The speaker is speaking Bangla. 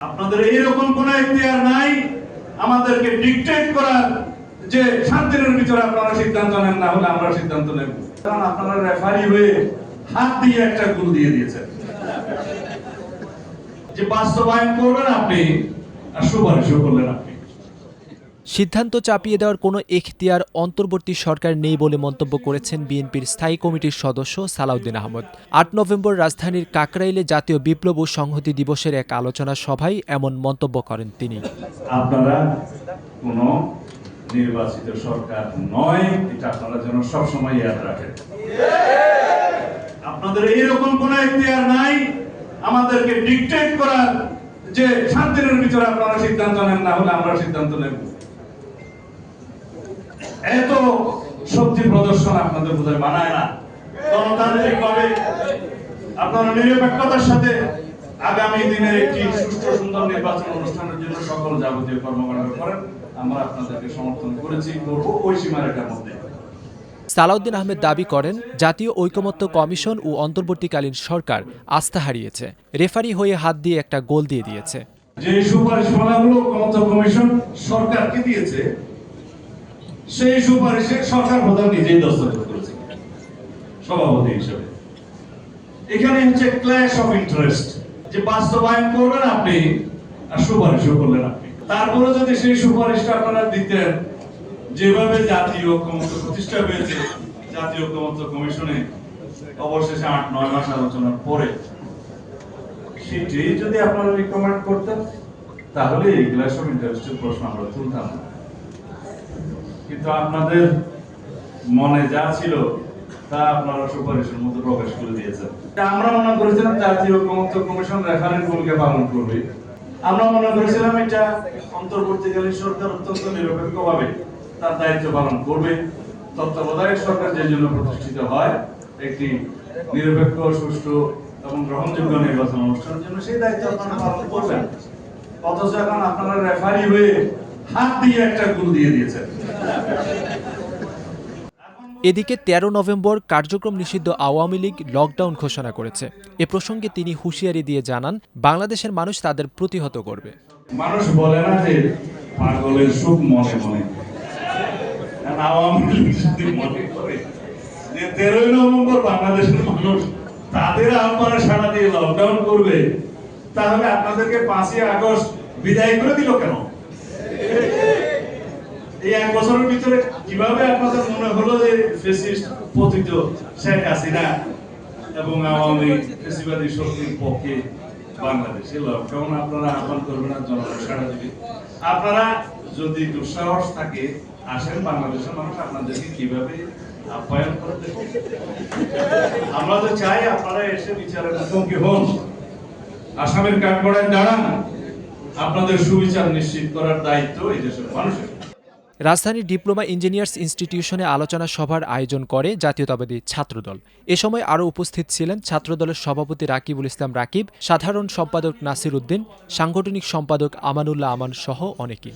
আপনাদের এইরকম কোন এখতিয়ার নাই? আমাদেরকে ডিকটেট করার যে সাত দিনের ভিতরে আপনারা সিদ্ধান্ত নেন, না হলে আমরা সিদ্ধান্ত নেব। কারণ আপনারা রেফারি হয়ে হাত দিয়ে একটা গুল দিয়ে দিয়েছেন। যে বাস্তবায়ন করবেন আপনি আর সুপারিশও করলেন আপনি। সিদ্ধান্ত চাপিয়ে দেওয়ার কোনো এখতিয়ার অন্তর্বর্তী সরকার নেই বলে মন্তব্য করেছেন বিএনপির স্থায়ী কমিটির সদস্য সালাউদ্দিন আহমদ। আট নভেম্বর রাজধানীর কাকরাইলে জাতীয় বিপ্লব ও সংহতি দিবসের এক আলোচনা সভায় এমন মন্তব্য করেন তিনি। আপনারা কোন নির্বাচিত সরকার নয়, এটা আপনারা যেন সবসময় ইয়াদ রাখেন। আপনাদের এইরকম কোন এখতিয়ার নাই, আমাদেরকে ডিকটেট করার যে দিনের ভিতরে আপনারা সিদ্ধান্ত নেন, না হলে আমরা সিদ্ধান্ত নেব। এত শক্তি প্রদর্শন আপনাদের বোধহয় মানায় না। গণতান্ত্রিক ভাবে আপনারা নিরপেক্ষতার সাথে আগামী দিনের একটি সুষ্ঠু সুন্দর নির্বাচন অনুষ্ঠানের জন্য সকল যাবতীয় কর্মকাণ্ড করেন। আমরা আপনাদেরকে সমর্থন করেছি করব ওই সীমারেখার মধ্যে। সালাউদ্দিন আহমেদ দাবি করেন জাতীয় ঐকমত্য কমিশন ও অন্তর্বর্তীকালীন সরকার আস্থা হারিয়েছে। রেফারি হয়ে হাত দিয়ে একটা গোল দিয়ে দিয়েছে। যে সুপারিশমালাগুলো কমিশন সরকারকে দিয়েছে সেই সুপারিশে সরকার প্রধান নিজেই দস্তখত করেছে। সভাপতি হিসেবে। এখানে হচ্ছে ক্ল্যাশ অফ ইন্টারেস্ট যে বাস্তবায়ন করবেন আপনি, আর সুপারিশও করলেন আপনি। তারপরে যদি সেই সুপারিশটা আপনারা দিতেন, যেভাবে জাতীয় ঐক্যমত্য প্রতিষ্ঠা হয়েছে, জাতীয় ঐক্যমত্য কমিশনে অবশেষে আট, নয় মাস আলোচনার পরে, সেটি যদি আপনারা রিকমেন্ড করতেন, তাহলে এই ক্লাস অফ ইন্টারেস্টের প্রশ্ন আমরা তুলতাম না। কিন্তু আপনাদের মনে যা ছিল, তা আপনারা সুপারিশের মধ্যে প্রকাশ করে দিয়েছেন। আমরা মনে করেছিলাম জাতীয় ঐক্যমত্য কমিশন রেফারেন্ট ভূমিকা পালন করবে। আমরা মনে করেছিলাম এটা অন্তর্বর্তীকালীন সরকার অত্যন্ত নিরপেক্ষভাবে তার দায়িত্ব পালন করবে। তত্ত্বাবধায়ক সরকার যে জন্য প্রতিষ্ঠিত হয়, একটি নিরপেক্ষ, সুষ্ঠু এবং গ্রহণযোগ্য নির্বাচন অনুষ্ঠানের জন্য সেই দায়িত্ব আপনারা পালন করবেন। অথচ এখন আপনারা রেফারি হয়ে হাত দিয়ে একটা গুল দিয়ে দিয়েছেন। এদিকে ১৩ নভেম্বর কার্যক্রম নিষিদ্ধ আওয়ামী লীগ লকডাউন ঘোষণা করেছে। এ প্রসঙ্গে তিনি হুঁশিয়ারি দিয়ে জানান, বাংলাদেশের মানুষ তাদের প্রতিহত করবে। মানুষ বলে না যে পাগলের সুখ মনে মনে। যে তেরোই নভেম্বর বাংলাদেশের মানুষ তাদের আহ্বানে সাড়া দিয়ে লকডাউন করবে, তাহলে আপনাদেরকে পাঁচই আগস্ট বিদায় করে দিল কেন? এই এক বছরের ভিতরে কীভাবে আপনাদের মনে হলো যে ফেসিস্ট পতিত শেখ হাসিনা এবং আওয়ামী ফেসিবাদী শক্তির পক্ষে বাংলাদেশে? লকডাউন আপনারা আহ্বান করবেন আর জনগণ সারা আপনারা যদি দুঃসাহস থাকে, আসেন বাংলাদেশের মানুষ আপনাদেরকে কীভাবে আপ্যায়ন করতে আমরা তো চাই আপনারা এসে বিচারের মুখোমুখি হন। আসামের কাঠগড়ায় দাঁড়ান। আপনাদের সুবিচার নিশ্চিত করার দায়িত্ব এই দেশের মানুষের। রাজধানীর ডিপ্লোমা ইঞ্জিনিয়ার্স ইনস্টিটিউশনে আলোচনা সভার আয়োজন করে জাতীয়তাবাদী ছাত্রদল। এ সময় আরও উপস্থিত ছিলেন ছাত্রদলের সভাপতি রাকিবুল ইসলাম রাকিব, সাধারণ সম্পাদক নাসির উদ্দিন, সাংগঠনিক সম্পাদক আমানুল্লাহ আমান সহ অনেকে